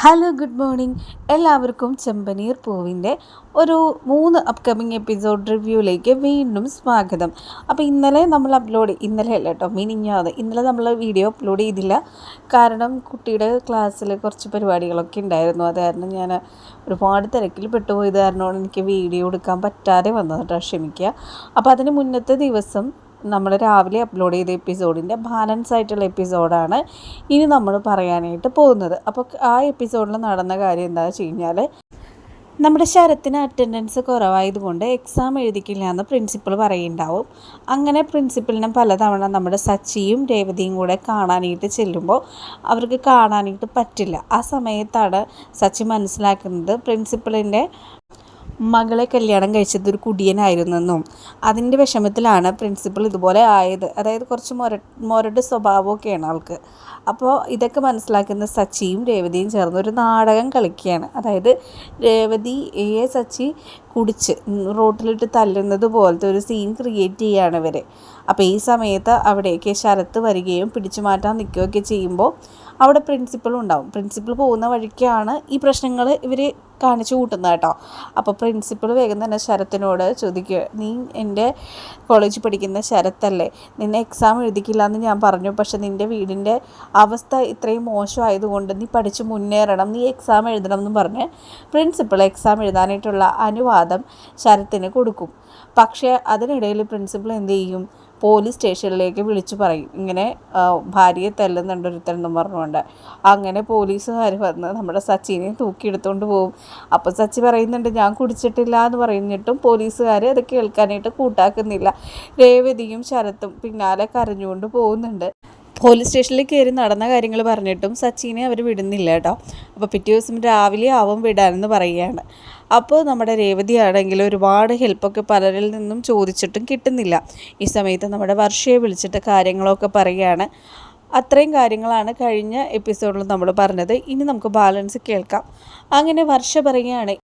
Hello good morning എല്ലാവർക്കും ചെമ്പനീർ പൂവിന്റെ ഒരു മൂന്ന് അപ്കമിങ് എപ്പിസോഡ് റിവ്യൂയിലേക്ക് വീണ്ടും സ്വാഗതം. അപ്പോൾ ഇന്നലെ നമ്മൾ അപ്ലോഡ് ഇന്നലെ അല്ല കേട്ടോ മിനിഞ്ഞാതെ ഇന്നലെ നമ്മൾ വീഡിയോ അപ്ലോഡ് ചെയ്തില്ല. കാരണം കുട്ടിയുടെ ക്ലാസ്സിൽ കുറച്ച് പരിപാടികളൊക്കെ ഉണ്ടായിരുന്നു. അത് കാരണം ഞാൻ ഒരുപാട് തിരക്കിൽ പെട്ടുപോയത് കാരണമാണ് എനിക്ക് വീഡിയോ എടുക്കാൻ പറ്റാതെ വന്നത് കേട്ടോ ക്ഷമിക്കുക. അപ്പോൾ അതിന് മുന്നത്തെ ദിവസം നമ്മൾ രാവിലെ അപ്ലോഡ് ചെയ്ത എപ്പിസോഡിന്റെ ബാലൻസ് ആയിട്ടുള്ള എപ്പിസോഡാണ് ഇനി നമ്മൾ പറയാനായിട്ട് പോകുന്നത്. അപ്പോൾ ആ എപ്പിസോഡിൽ നടന്ന കാര്യം എന്താണെന്ന് വെച്ച് കഴിഞ്ഞാൽ നമ്മുടെ ശരത്തിന് അറ്റൻഡൻസ് കുറവായതുകൊണ്ട് എക്സാം എഴുതിക്കില്ല എന്ന് പ്രിൻസിപ്പൾ പറയുണ്ടാവും അങ്ങനെ പ്രിൻസിപ്പളിനെ പലതവണ നമ്മുടെ സച്ചിയും രേവതിയും കൂടെ കാണാനായിട്ട് ചെല്ലുമ്പോൾ അവർക്ക് കാണാനായിട്ട് പറ്റില്ല. ആ സമയത്താണ് സച്ചി മനസ്സിലാക്കുന്നത് പ്രിൻസിപ്പളിന്റെ മകളെ കല്യാണം കഴിച്ചത് ഒരു കുടിയനായിരുന്നെന്നും അതിന്റെ വിഷമത്തിലാണ് പ്രിൻസിപ്പൾ ഇതുപോലെ ആയത്. അതായത് കുറച്ച് മൊര മൊരട് സ്വഭാവമൊക്കെയാണ് ആൾക്ക്. അപ്പോൾ ഇതൊക്കെ മനസ്സിലാക്കുന്ന സച്ചിയും രേവതിയും ചേർന്ന് ഒരു നാടകം കളിക്കുകയാണ്. അതായത് രേവതി ഏ സച്ചി കുടിച്ച് റോട്ടിലിട്ട് തല്ലുന്നത് പോലത്തെ ഒരു സീൻ ക്രിയേറ്റ് ചെയ്യുകയാണ് ഇവർ അപ്പോൾ ഈ സമയത്ത് അവിടേക്ക് ശരത്ത് വരികയും പിടിച്ചു മാറ്റാൻ നിൽക്കുകയൊക്കെ ചെയ്യുമ്പോൾ അവിടെ പ്രിൻസിപ്പളും ഉണ്ടാവും. പ്രിൻസിപ്പൾ പോകുന്ന വഴിക്കാണ് ഈ പ്രശ്നങ്ങൾ ഇവർ കാണിച്ചു കൂട്ടുന്നത് കേട്ടോ. അപ്പോൾ പ്രിൻസിപ്പൾ വേഗം തന്നെ ശരത്തിനോട് ചോദിക്കുക നീ എന്റെ കോളേജിൽ പഠിക്കുന്ന ശരത്തല്ലേ? നിന്നെ എക്സാം എഴുതിക്കില്ല എന്ന് ഞാൻ പറഞ്ഞു. പക്ഷെ നിന്റെ വീടിന്റെ അവസ്ഥ ഇത്രയും മോശമായതുകൊണ്ട് നീ പഠിച്ച് മുന്നേറണം. നീ എക്സാം എഴുതണം എന്ന് പറഞ്ഞ് പ്രിൻസിപ്പൾ എക്സാം എഴുതാനായിട്ടുള്ള അനുവാദം ശരത്തിന് കൊടുക്കും. പക്ഷേ അതിനിടയിൽ പ്രിൻസിപ്പൾ എന്ത് ചെയ്യും? പോലീസ് സ്റ്റേഷനിലേക്ക് വിളിച്ചു പറയും. ഇങ്ങനെ ഭാര്യയെ തല്ലുന്നുണ്ട് ഒരുത്തരെന്നും പറഞ്ഞുകൊണ്ട്. അങ്ങനെ പോലീസുകാർ വന്ന് നമ്മുടെ സച്ചിനെ തൂക്കിയെടുത്തുകൊണ്ട് പോകും അപ്പോൾ സച്ചി പറയുന്നുണ്ട് ഞാൻ കുടിച്ചിട്ടില്ല എന്ന് പറഞ്ഞിട്ടും പോലീസുകാർ അത് കേൾക്കാനായിട്ട് കൂട്ടാക്കുന്നില്ല. രേവതിയും ശരത്തും പിന്നാലെ കരഞ്ഞുകൊണ്ട് പോകുന്നുണ്ട്. പോലീസ് സ്റ്റേഷനിൽ കയറി നടന്ന കാര്യങ്ങൾ പറഞ്ഞിട്ടും സച്ചിനെ അവർ വിടുന്നില്ല കേട്ടോ. അപ്പോൾ പിറ്റേ ദിവസം രാവിലെ ആവും വിടാനെന്ന് പറയുകയാണ്. അപ്പോൾ നമ്മുടെ രേവതി ആണെങ്കിൽ ഒരുപാട് ഹെൽപ്പൊക്കെ പലരിൽ നിന്നും ചോദിച്ചിട്ടും കിട്ടുന്നില്ല. ഈ സമയത്ത് നമ്മുടെ വർഷയെ വിളിച്ചിട്ട് കാര്യങ്ങളൊക്കെ പറയുകയാണ്. അത്രയും കാര്യങ്ങളാണ് കഴിഞ്ഞ എപ്പിസോഡിൽ നമ്മൾ പറഞ്ഞത്. ഇനി നമുക്ക് ബാലൻസ് കേൾക്കാം. അങ്ങനെ വർഷ പറയുകയാണ്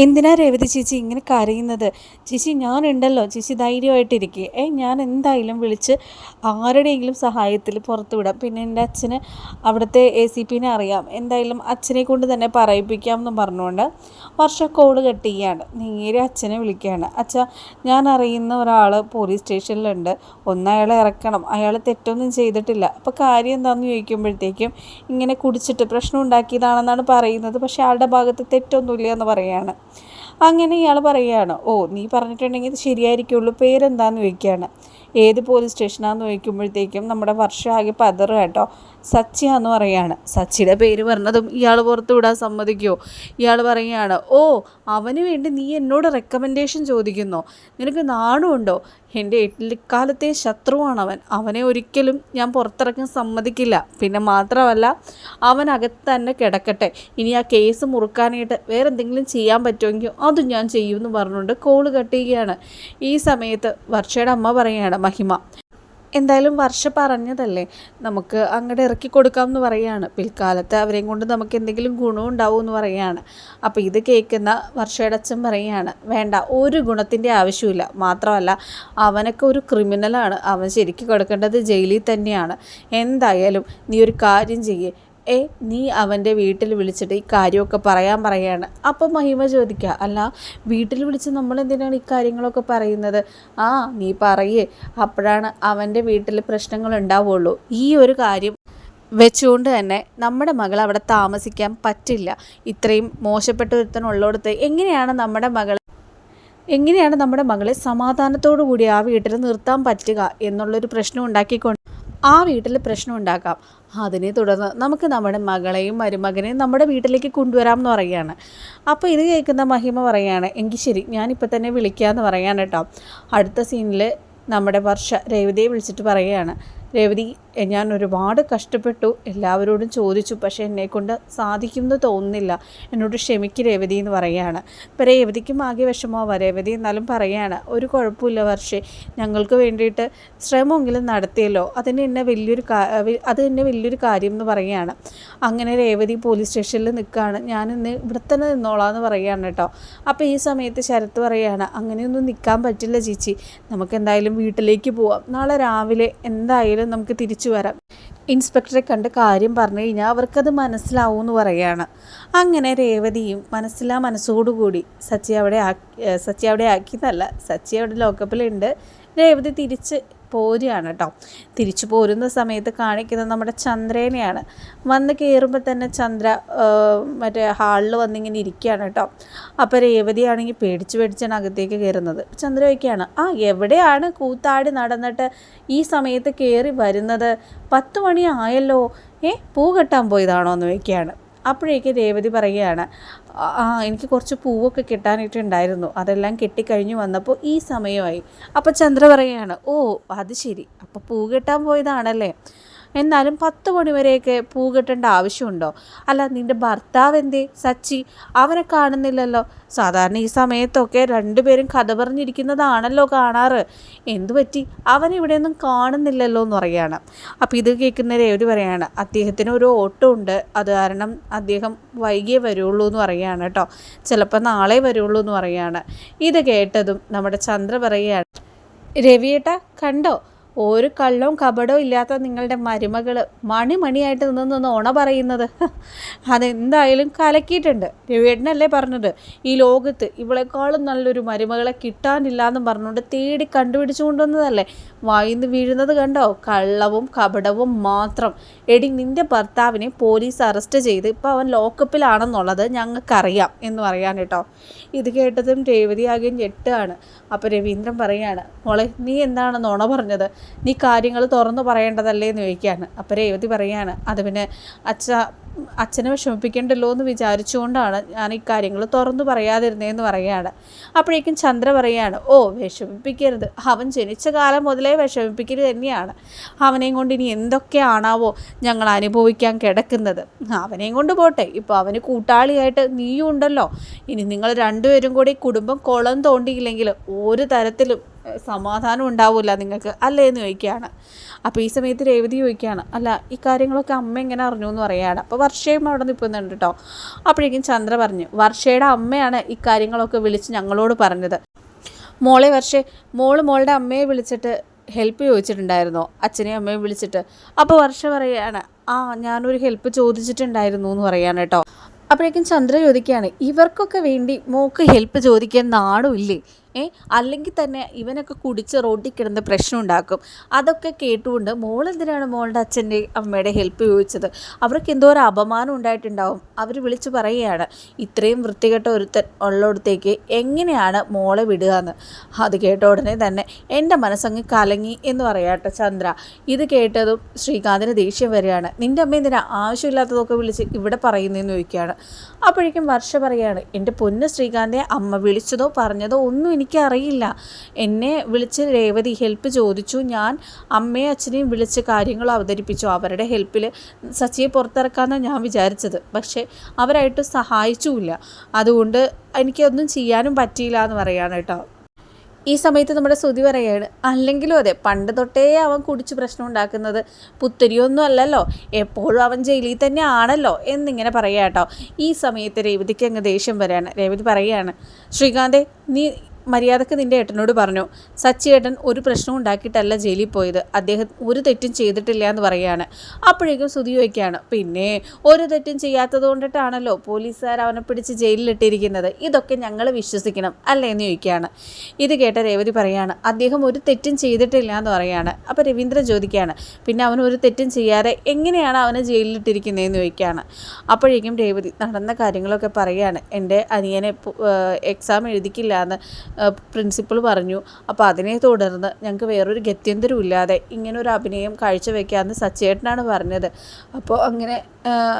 എന്തിനാ രേവതി ചേച്ചി ഇങ്ങനെ കരയുന്നത്? ചേച്ചി ഞാനുണ്ടല്ലോ ചേച്ചി ധൈര്യമായിട്ടിരിക്കുക ഏ ഞാൻ എന്തായാലും വിളിച്ച് ആരുടെയെങ്കിലും സഹായത്തിൽ പുറത്തു വിടാം. പിന്നെ എന്റെ അച്ഛന് അവിടുത്തെ എ സി പിന്നെ അറിയാം. എന്തായാലും അച്ഛനെ കൊണ്ട് തന്നെ പറയിപ്പിക്കാം എന്ന് പറഞ്ഞുകൊണ്ട് വർഷ കോൾ കട്ട് ചെയ്യാണ്. നേരെ അച്ഛനെ വിളിക്കുകയാണ്. അച്ഛ ഞാൻ അറിയുന്ന ഒരാൾ പോലീസ് സ്റ്റേഷനിലുണ്ട്. ഒന്ന് അയാളെ ഇറക്കണം. അയാൾ തെറ്റൊന്നും ചെയ്തിട്ടില്ല. അപ്പോൾ കാര്യം എന്താണെന്ന് ചോദിക്കുമ്പോഴത്തേക്കും ഇങ്ങനെ കുടിച്ചിട്ട് പ്രശ്നം ഉണ്ടാക്കിയതാണെന്നാണ് പറയുന്നത്. പക്ഷേ ആളുടെ ഭാഗത്ത് തെറ്റൊന്നുമില്ല എന്ന് പറയുകയാണ്. അങ്ങനെ ഇയാൾ പറയുകയാണ് ഓ നീ പറഞ്ഞിട്ടുണ്ടെങ്കിൽ ഇത് ശരിയായിരിക്കുള്ളൂ. പേരെന്താന്ന് ചോദിക്കുകയാണ്. ഏത് പോലീസ് സ്റ്റേഷനാന്ന് ചോദിക്കുമ്പോഴത്തേക്കും നമ്മുടെ വർഷ ആകെ പതറ് കേട്ടോ. സച്ചിയാന്ന് പറയാണ്. സച്ചിയുടെ പേര് പറഞ്ഞതും ഇയാൾ പുറത്തു വിടാൻ സമ്മതിക്കുമോ ഇയാൾ പറയുകയാണ് ഓ അവന് വേണ്ടി നീ എന്നോട് റെക്കമെൻഡേഷൻ ചോദിക്കുന്നു. നിനക്ക് നാണുണ്ടോ എന്റെ എട്ടിക്കാലത്തെ ശത്രുവാണ് അവൻ അവനെ ഒരിക്കലും ഞാൻ പുറത്തിറക്കാൻ സമ്മതിക്കില്ല. പിന്നെ മാത്രമല്ല അവൻ അകത്ത് തന്നെ കിടക്കട്ടെ. ഇനി ആ കേസ് മുറുക്കാനായിട്ട് വേറെ എന്തെങ്കിലും ചെയ്യാൻ പറ്റുമെങ്കിൽ അതും ഞാൻ ചെയ്യുമെന്ന് പറഞ്ഞുകൊണ്ട് കോൾ കട്ട് ചെയ്യുകയാണ്. ഈ സമയത്ത് വർഷയുടെ അമ്മ പറയുകയാണ് മഹിമ എന്തായാലും വർഷ പറഞ്ഞതല്ലേ? നമുക്ക് അങ്ങോട്ട് ഇറക്കി കൊടുക്കാം എന്ന് പറയുകയാണ് പിൽക്കാലത്ത് അവരെയും കൊണ്ട് നമുക്ക് എന്തെങ്കിലും ഗുണം ഉണ്ടാവും എന്ന് പറയുകയാണ് അപ്പോൾ ഇത് കേൾക്കുന്ന വർഷയുടെ അച്ഛൻ പറയുകയാണ് വേണ്ട ഒരു ഗുണത്തിന്റെ ആവശ്യമില്ല മാത്രമല്ല അവനൊക്കെ ഒരു ക്രിമിനലാണ്. അവൻ ശരിക്കും കൊടുക്കേണ്ടത് ജയിലിൽ തന്നെയാണ്. എന്തായാലും നീ ഒരു കാര്യം ചെയ്യേ. ഏ നീ അവന്റെ വീട്ടിൽ വിളിച്ചിട്ട് ഈ കാര്യമൊക്കെ പറയാൻ പറയാണ് അപ്പം മഹിമ ചോദിക്കുക അല്ല വീട്ടിൽ വിളിച്ച് നമ്മൾ എന്തിനാണ് ഈ കാര്യങ്ങളൊക്കെ പറയുന്നത്? ആ നീ പറയേ അപ്പോഴാണ് അവന്റെ വീട്ടിൽ പ്രശ്നങ്ങൾ ഉണ്ടാവുള്ളൂ. ഈ ഒരു കാര്യം വെച്ചുകൊണ്ട് തന്നെ നമ്മുടെ മകൾ അവിടെ താമസിക്കാൻ പറ്റില്ല. ഇത്രയും മോശപ്പെട്ട ഒരുത്തനുള്ളിടത്ത് എങ്ങനെയാണ് നമ്മുടെ മകൾ എങ്ങനെയാണ് നമ്മുടെ മകളെ സമാധാനത്തോടു കൂടി ആ വീട്ടിൽ നിർത്താൻ പറ്റുക എന്നുള്ളൊരു പ്രശ്നം ഉണ്ടാക്കിക്കൊണ്ട് ആ വീട്ടിൽ പ്രശ്നം ഉണ്ടാക്കാം. അതിനെ തുടർന്ന് നമുക്ക് നമ്മുടെ മകളെയും മരുമകനെയും നമ്മുടെ വീട്ടിലേക്ക് കൊണ്ടുവരാം എന്ന് പറയുകയാണ്. അപ്പോൾ ഇത് കേൾക്കുന്ന മഹിമ പറയുകയാണ് എങ്കിൽ ശരി ഞാനിപ്പോൾ തന്നെ വിളിക്കാമെന്ന് പറയാൻ കേട്ടോ. അടുത്ത സീനിൽ നമ്മുടെ വർഷ രേവതിയെ വിളിച്ചിട്ട് പറയുകയാണ് രേവതി ഞാൻ ഒരുപാട് കഷ്ടപ്പെട്ടു. എല്ലാവരോടും ചോദിച്ചു. പക്ഷേ എന്നെക്കൊണ്ട് സാധിക്കുമെന്ന് തോന്നുന്നില്ല. എന്നോട് ക്ഷമിക്ക് രേവതി എന്ന് പറയുകയാണ് ഇപ്പം രേവതിക്കും ആകെ വിഷമമാവാം. രേവതി എന്നാലും പറയുകയാണ് ഒരു കുഴപ്പമില്ല വർഷേ. ഞങ്ങൾക്ക് വേണ്ടിയിട്ട് ശ്രമമെങ്കിലും നടത്തിയല്ലോ. അതിന് എന്നെ വലിയൊരു അത് എന്നെ വലിയൊരു കാര്യം എന്ന് പറയുകയാണ് അങ്ങനെ രേവതി പോലീസ് സ്റ്റേഷനിൽ നിൽക്കുകയാണ് ഞാൻ ഇന്ന് ഇവിടെ തന്നെ നിന്നോളാം എന്ന് പറയുകയാണ് കേട്ടോ. അപ്പോൾ ഈ സമയത്ത് ശരത്ത് പറയുകയാണ് അങ്ങനെയൊന്നും നിൽക്കാൻ പറ്റില്ല ചേച്ചി. നമുക്ക് എന്തായാലും വീട്ടിലേക്ക് പോവാം. നാളെ രാവിലെ എന്തായാലും നമുക്ക് തിരിച്ചു വരാം. ഇൻസ്പെക്ടറെ കണ്ട് കാര്യം പറഞ്ഞു കഴിഞ്ഞാൽ അവർക്കത് മനസ്സിലാവും എന്ന് പറയാണ്. അങ്ങനെ രേവതിയും മനസ്സിലാ മനസ്സോടുകൂടി സച്ചി അവിടെ ആക്കി സച്ചി അവിടെ ആക്കിയതല്ല സച്ചി അവിടെ ലോക്കപ്പിലുണ്ട് രേവതി തിരിച്ച് പോരുകയാണ് കേട്ടോ. തിരിച്ചു പോരുന്ന സമയത്ത് കാണിക്കുന്നത് നമ്മുടെ ചന്ദ്രേനെയാണ്. വന്ന് കയറുമ്പോൾ തന്നെ ചന്ദ്ര മറ്റേ ഹാളിൽ വന്നിങ്ങനെ ഇരിക്കുകയാണ് കേട്ടോ. അപ്പോൾ രേവതിയാണെങ്കിൽ പേടിച്ച് പേടിച്ചാണ് അകത്തേക്ക് കയറുന്നത് ചന്ദ്ര വയ്ക്കുകയാണ് ആ എവിടെയാണ് കൂത്താടി നടന്നിട്ട് ഈ സമയത്ത് കയറി വരുന്നത്? പത്ത് മണി ആയല്ലോ. ഏ പൂ കെട്ടാൻ പോയതാണോ? എന്ന് വയ്ക്കുകയാണ് അപ്പോഴേക്ക് രേവതി പറയുകയാണ് ആ എനിക്ക് കുറച്ച് പൂവൊക്കെ കിട്ടാനായിട്ടുണ്ടായിരുന്നു അതെല്ലാം കെട്ടിക്കഴിഞ്ഞ് വന്നപ്പോൾ ഈ സമയമായി. അപ്പോൾ ചന്ദ്ര പറയുകയാണ് ഓ അത് ശരി. അപ്പോൾ പൂ കെട്ടാൻ പോയതാണല്ലേ? എന്നാലും പത്ത് മണിവരെയൊക്കെ പൂ കെട്ടേണ്ട ആവശ്യമുണ്ടോ? അല്ല നിന്റെ ഭർത്താവ് എന്തേ? സച്ചി അവനെ കാണുന്നില്ലല്ലോ. സാധാരണ ഈ സമയത്തൊക്കെ രണ്ടുപേരും കഥ പറഞ്ഞിരിക്കുന്നതാണല്ലോ കാണാറ്. എന്തു പറ്റി? അവനിവിടെയൊന്നും കാണുന്നില്ലല്ലോ എന്ന് പറയുകയാണ്. അപ്പോൾ ഇത് കേൾക്കുന്ന രേവതി പറയാണ് അദ്ദേഹത്തിന് ഒരു ഓട്ടോ ഉണ്ട്. അത് കാരണം അദ്ദേഹം വൈകിയേ വരുള്ളൂ എന്ന് പറയുകയാണ് കേട്ടോ. ചിലപ്പോൾ നാളെ വരുള്ളൂ എന്ന് പറയുകയാണ്. ഇത് കേട്ടതും നമ്മുടെ ചന്ദ്ര പറയുകയാണ് രവിയേട്ട കണ്ടോ? ഒരു കള്ളവും കപടവും ഇല്ലാത്ത നിങ്ങളുടെ മരുമകൾ മണിമണിയായിട്ട് നിന്നൊന്ന് ഉണ പറയുന്നത്. അതെന്തായാലും കലക്കിയിട്ടുണ്ട്. രവിയേട്ടനല്ലേ പറഞ്ഞത്? ഈ ലോകത്ത് ഇവളെക്കാളും നല്ലൊരു മരുമകളെ കിട്ടാനില്ല എന്ന് പറഞ്ഞുകൊണ്ട് തേടി കണ്ടുപിടിച്ചു കൊണ്ടുവന്നതല്ലേ? വായിന്ന് വീഴുന്നത് കണ്ടോ? കള്ളവും കപടവും മാത്രം. എടി നിന്റെ ഭർത്താവിനെ പോലീസ് അറസ്റ്റ് ചെയ്ത് ഇപ്പോൾ അവൻ ലോക്കപ്പിലാണെന്നുള്ളത് ഞങ്ങൾക്കറിയാം എന്ന് പറയാൻ കേട്ടോ. ഇത് കേട്ടതും രേവതി ആകെയും ഞെട്ടാണ്. അപ്പോൾ രവീന്ദ്രൻ പറയാണ് മോളെ നീ എന്താണ് നുണ പറഞ്ഞത്? നീ കാര്യങ്ങൾ തുറന്നു പറയേണ്ടതല്ലേ എന്ന് ചോദിക്കുകയാണ്. അപ്പോൾ രേവതി പറയാണ് അത് പിന്നെ അച്ഛ അച്ഛനെ വിഷമിപ്പിക്കണ്ടല്ലോ എന്ന് വിചാരിച്ചുകൊണ്ടാണ് ഞാൻ ഈ കാര്യങ്ങൾ തുറന്നു പറയാതിരുന്നതെന്ന് പറയുകയാണ്. അപ്പോഴേക്കും ചന്ദ്ര പറയുകയാണ് ഓ വിഷമിപ്പിക്കരുത്. അവൻ ജനിച്ച കാലം മുതലേ വിഷമിപ്പിക്കരുത് തന്നെയാണ്. അവനെയും കൊണ്ട് ഇനി എന്തൊക്കെയാണാവോ ഞങ്ങൾ അനുഭവിക്കാൻ കിടക്കുന്നത്. അവനെയും കൊണ്ട് പോട്ടെ. ഇപ്പോൾ അവന് കൂട്ടാളിയായിട്ട് നീയും ഉണ്ടല്ലോ. ഇനി നിങ്ങൾ രണ്ടുപേരും കൂടി കുടുംബം കുളം തോണ്ടിയില്ലെങ്കിൽ ഒരു തരത്തിലും സമാധാനം ഉണ്ടാവില്ല നിങ്ങൾക്ക്. അല്ലേ? എന്ന് ചോദിക്കുകയാണ്. അപ്പോൾ ഈ സമയത്ത് രേവതി ചോദിക്കുകയാണ് അല്ല ഈ കാര്യങ്ങളൊക്കെ അമ്മ എങ്ങനെ അറിഞ്ഞു എന്ന് പറയുകയാണ് അപ്പോൾ വർഷയും അവിടെ നിൽക്കുന്നുണ്ട് കേട്ടോ അപ്പോഴേക്കും ചന്ദ്ര പറഞ്ഞു വർഷയുടെ അമ്മയാണ് ഇക്കാര്യങ്ങളൊക്കെ കാര്യങ്ങളൊക്കെ വിളിച്ച് ഞങ്ങളോട് പറഞ്ഞത്. മോളെ വർഷേ മോൾ മോളുടെ അമ്മയെ വിളിച്ചിട്ട് ഹെൽപ്പ് ചോദിച്ചിട്ടുണ്ടായിരുന്നോ? അച്ഛനെയും അമ്മയും വിളിച്ചിട്ട്. അപ്പോൾ വർഷ പറയുകയാണ് ആ ഞാനൊരു ഹെൽപ്പ് ചോദിച്ചിട്ടുണ്ടായിരുന്നു എന്ന് പറയാണ് കേട്ടോ അപ്പോഴേക്കും ചന്ദ്ര ചോദിക്കുകയാണ് ഇവർക്കൊക്കെ വേണ്ടി മോക്ക് ഹെൽപ്പ് ചോദിക്കാൻ നാണുമില്ലേ ഏ അല്ലെങ്കിൽ തന്നെ ഇവനൊക്കെ കുടിച്ച് റോഡിൽ കിടന്ന് പ്രശ്നം ഉണ്ടാക്കും അതൊക്കെ കേട്ടുകൊണ്ട് മോൾ എന്തിനാണ് മോളുടെ അച്ഛന്റെ അമ്മയുടെ ഹെൽപ്പ് ചോദിച്ചത്? അവർക്ക് എന്തോ ഒരു അപമാനം ഉണ്ടായിട്ടുണ്ടാവും. അവർ വിളിച്ച് പറയുകയാണ് ഇത്രയും വൃത്തികെട്ട ഒരുത്തൻ ഉള്ളിടത്തേക്ക് എങ്ങനെയാണ് മോളെ വിടുക എന്ന് അത് കേട്ട ഉടനെ തന്നെ എന്റെ മനസ്സങ്ങ് കലങ്ങി എന്ന് പറയാട്ടോ ചന്ദ്ര. ഇത് കേട്ടതും ശ്രീകാന്തിന് ദേഷ്യം വരികയാണ്. നിന്റെ അമ്മ എന്തിനാ ആവശ്യമില്ലാത്തതൊക്കെ വിളിച്ച് ഇവിടെ പറയുന്നതെന്ന് ചോദിക്കുകയാണ്. അപ്പോഴേക്കും വർഷ പറയുകയാണ് എന്റെ പൊന്ന് ശ്രീകാന്തെ അമ്മ വിളിച്ചതോ പറഞ്ഞതോ ഒന്നും എനിക്കറിയില്ല. എന്നെ വിളിച്ച് രേവതി ഹെൽപ്പ് ചോദിച്ചു. ഞാൻ അമ്മയും അച്ഛനെയും വിളിച്ച് കാര്യങ്ങൾ അവതരിപ്പിച്ചു. അവരുടെ ഹെൽപ്പിൽ സച്ചിയെ പുറത്തിറക്കാമെന്നാണ് ഞാൻ വിചാരിച്ചത്. പക്ഷേ അവരായിട്ട് സഹായിച്ചുമില്ല. അതുകൊണ്ട് എനിക്കൊന്നും ചെയ്യാനും പറ്റിയില്ല എന്ന് പറയാണ് കേട്ടോ. ഈ സമയത്ത് നമ്മുടെ ശ്രുതി പറയുകയാണ് അല്ലെങ്കിലും അതെ പണ്ട് തൊട്ടേ അവൻ കുടിച്ച് പ്രശ്നം ഉണ്ടാക്കുന്നത് പുത്തരിയൊന്നും അല്ലല്ലോ എപ്പോഴും അവൻ ജയിലിൽ തന്നെ ആണല്ലോ എന്നിങ്ങനെ പറയാം കേട്ടോ ഈ സമയത്ത് രേവതിക്ക് അങ്ങ് ദേഷ്യം വരികയാണ് രേവതി പറയുകയാണ് ശ്രീകാന്തെ നീ മര്യാദയ്ക്ക് നിന്റെ ഏട്ടനോട് പറഞ്ഞു സച്ചി ഏട്ടൻ ഒരു പ്രശ്നവും ഉണ്ടാക്കിയിട്ടല്ല ജയിലിൽ പോയത്. അദ്ദേഹം ഒരു തെറ്റും ചെയ്തിട്ടില്ല എന്ന് പറയുകയാണ്. അപ്പോഴേക്കും സുതി ചോദിക്കുകയാണ് പിന്നെ ഒരു തെറ്റും ചെയ്യാത്തത് കൊണ്ടിട്ടാണല്ലോ പോലീസുകാർ അവനെ പിടിച്ച് ജയിലിലിട്ടിരിക്കുന്നത്? ഇതൊക്കെ ഞങ്ങൾ വിശ്വസിക്കണം അല്ലേ? എന്ന് ചോദിക്കുകയാണ്. ഇത് കേട്ട രേവതി പറയാണ് അദ്ദേഹം ഒരു തെറ്റും ചെയ്തിട്ടില്ല എന്ന് പറയുകയാണ്. അപ്പോൾ രവീന്ദ്രൻ ചോദിക്കുകയാണ് പിന്നെ അവൻ ഒരു തെറ്റും ചെയ്യാതെ എങ്ങനെയാണ് അവനെ ജയിലിലിട്ടിരിക്കുന്നതെന്ന് ചോദിക്കുകയാണ്. അപ്പോഴേക്കും രേവതി നടന്ന കാര്യങ്ങളൊക്കെ പറയുകയാണ് എന്റെ അനിയനെ എക്സാം എഴുതിക്കില്ല എന്ന് പ്രിൻസിപ്പൾ പറഞ്ഞു അപ്പോൾ അതിനെ തുടർന്ന് ഞങ്ങൾക്ക് വേറൊരു ഗത്യന്തരമില്ലാതെ ഇങ്ങനെ ഒരു അഭിനയം കാഴ്ചവെക്കാമെന്ന് സച്ചേട്ടനാണ് പറഞ്ഞത്. അപ്പോൾ അങ്ങനെ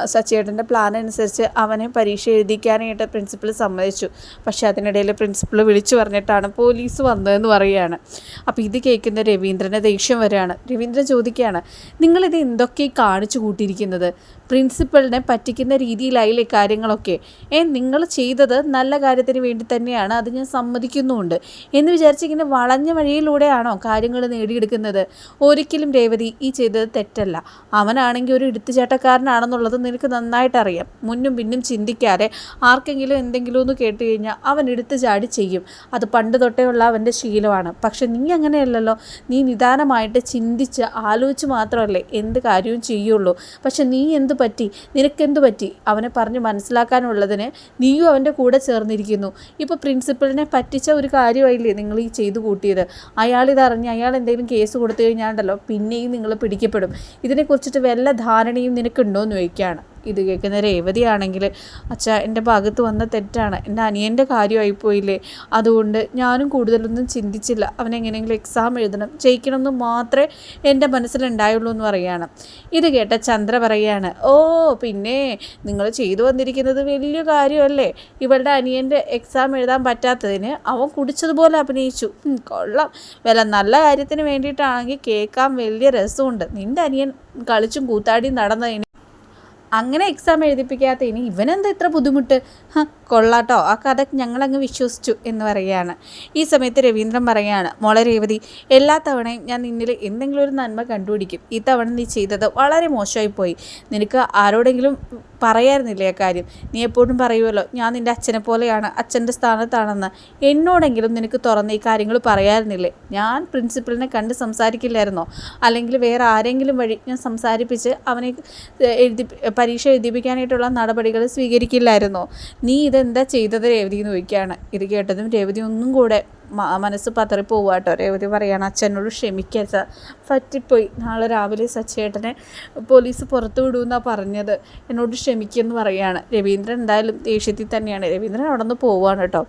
സച്ചേട്ടന്റെ പ്ലാൻ അനുസരിച്ച് അവനെ പരീക്ഷ എഴുതിക്കാനായിട്ട് പ്രിൻസിപ്പൾ സമ്മതിച്ചു. പക്ഷേ അതിനിടയിൽ പ്രിൻസിപ്പൾ വിളിച്ചു പറഞ്ഞിട്ടാണ് പോലീസ് വന്നതെന്ന് പറയുകയാണ്. അപ്പോൾ ഇത് കേൾക്കുന്ന രവീന്ദ്രനെ ദേഷ്യം വരികയാണ്. രവീന്ദ്രൻ ചോദിക്കുകയാണ് നിങ്ങളിത് എന്തൊക്കെ കാണിച്ചു കൂട്ടിയിരിക്കുന്നത്? പ്രിൻസിപ്പളിനെ പറ്റിക്കുന്ന രീതിയിലായില്ലേ കാര്യങ്ങളൊക്കെ? ഏ നിങ്ങൾ ചെയ്തത് നല്ല കാര്യത്തിന് വേണ്ടി തന്നെയാണ്. അത് ഞാൻ സമ്മതിക്കുന്നുമുണ്ട്. എന്ന് വിചാരിച്ച് ഇങ്ങനെ വളഞ്ഞ വഴിയിലൂടെയാണോ കാര്യങ്ങൾ നേടിയെടുക്കുന്നത്? ഒരിക്കലും രേവതി ഈ ചെയ്തത് തെറ്റല്ല. അവനാണെങ്കിൽ ഒരു ഇടുത്തുചേട്ടക്കാരനാണെന്നുള്ളത് നിനക്ക് നന്നായിട്ട് അറിയാം മുന്നും പിന്നും ചിന്തിക്കാതെ ആർക്കെങ്കിലും എന്തെങ്കിലും ഒന്ന് കേട്ട് കഴിഞ്ഞാൽ അവൻ എടുത്തു ചാടി ചെയ്യും. അത് പണ്ട് തൊട്ടേ ഉള്ള അവന്റെ ശീലമാണ്. പക്ഷെ നീ അങ്ങനെയല്ലല്ലോ. നീ നിദാനമായിട്ട് ചിന്തിച്ച് ആലോചിച്ച് മാത്രമല്ലേ എന്ത് കാര്യവും ചെയ്യുള്ളൂ. പക്ഷെ നീ എന്ത് പറ്റി? നിനക്കെന്തു പറ്റി? അവനെ പറഞ്ഞ് മനസ്സിലാക്കാനുള്ളതിന് നീയും അവന്റെ കൂടെ ചേർന്നിരിക്കുന്നു. ഇപ്പോൾ പ്രിൻസിപ്പളിനെ പറ്റിച്ച ഒരു കാര്യമായില്ലേ നിങ്ങൾ ഈ ചെയ്തു കൂട്ടിയത്? അയാൾ ഇതറിഞ്ഞ് അയാൾ എന്തെങ്കിലും കേസ് കൊടുത്തു കഴിഞ്ഞാണ്ടല്ലോ പിന്നെയും നിങ്ങൾ പിടിക്കപ്പെടും. ഇതിനെക്കുറിച്ചിട്ട് വല്ല ധാരണയും നിനക്കുണ്ടോ എന്ന് ചോദിക്കുകയാണ്. ഇത് കേൾക്കുന്ന രേവതിയാണെങ്കിൽ അച്ഛാ എന്റെ ഭാഗത്ത് വന്ന തെറ്റാണ്. എന്റെ അനിയന്റെ കാര്യമായിപ്പോയില്ലേ? അതുകൊണ്ട് ഞാനും കൂടുതലൊന്നും ചിന്തിച്ചില്ല. അവൻ എങ്ങനെയെങ്കിലും എക്സാം എഴുതണം. ജയിക്കണം എന്ന് മാത്രമേ എന്റെ മനസ്സിലുണ്ടായുള്ളൂ എന്ന് പറയുകയാണ് ഇത് കേട്ട ചന്ദ്ര പറയുകയാണ് ഓ പിന്നെ നിങ്ങൾ ചെയ്തു വന്നിരിക്കുന്നത് വലിയ കാര്യമല്ലേ? ഇവളുടെ അനിയന്റെ എക്സാം എഴുതാൻ പറ്റാത്തതിന് അവൻ കുടിച്ചതുപോലെ അഭിനയിച്ചു. കൊള്ളാം. വില നല്ല കാര്യത്തിന് വേണ്ടിയിട്ടാണെങ്കിൽ കേൾക്കാൻ വലിയ രസമുണ്ട്. നിന്റെ അനിയൻ കളിച്ചും കൂത്താടിയും നടന്നതിന് അങ്ങനെ എക്സാം എഴുതിപ്പിക്കാത്ത ഇനി ഇവനെന്താ ഇത്ര ബുദ്ധിമുട്ട്? കൊള്ളാട്ടോ. ആ കഥ ഞങ്ങളങ്ങ് വിശ്വസിച്ചു എന്ന് പറയുകയാണ്. ഈ സമയത്ത് രവീന്ദ്രൻ പറയുകയാണ് മോളെ രേവതി എല്ലാ തവണയും ഞാൻ നിന്നിൽ എന്തെങ്കിലും ഒരു നന്മ കണ്ടുപിടിക്കും. ഈ തവണ നീ ചെയ്തത് വളരെ മോശമായി പോയി. നിനക്ക് ആരോടെങ്കിലും പറയായിരുന്നില്ലേ ആ കാര്യം? നീ എപ്പോഴും പറയുമല്ലോ ഞാൻ നിന്റെ അച്ഛനെ പോലെയാണ് അച്ഛന്റെ സ്ഥാനത്താണെന്ന്. എന്നോടെങ്കിലും നിനക്ക് തുറന്ന് ഈ കാര്യങ്ങൾ പറയാറുന്നില്ലേ ഞാൻ പ്രിൻസിപ്പളിനെ കണ്ട് സംസാരിക്കില്ലായിരുന്നോ? അല്ലെങ്കിൽ വേറെ ആരെങ്കിലും വഴി ഞാൻ സംസാരിപ്പിച്ച് അവനെ എഴുതി പരീക്ഷ എഴുതിപ്പിക്കാനായിട്ടുള്ള നടപടികൾ സ്വീകരിക്കില്ലായിരുന്നോ? നീ ഇതെന്താ ചെയ്തത് രേവതി എന്ന് ചോദിക്കുകയാണ്. ഇത് കേട്ടതും രേവതി ഒന്നും കൂടെ മനസ്സ് പതറിപ്പോവുക കേട്ടോ. രേവതി പറയാണ് അച്ഛനോട് ക്ഷമിക്കുക സാർ പറ്റിപ്പോയി. നാളെ രാവിലെ സച്ചേട്ടനെ പോലീസ് പുറത്തു വിടുമെന്നാണ് പറഞ്ഞത്. എന്നോട് ക്ഷമിക്കുമെന്ന് പറയുകയാണ് രവീന്ദ്രൻ എന്തായാലും ദേഷ്യത്തിൽ തന്നെയാണ്. രവീന്ദ്രൻ അവിടെ നിന്ന് പോവുകയാണ് കേട്ടോ.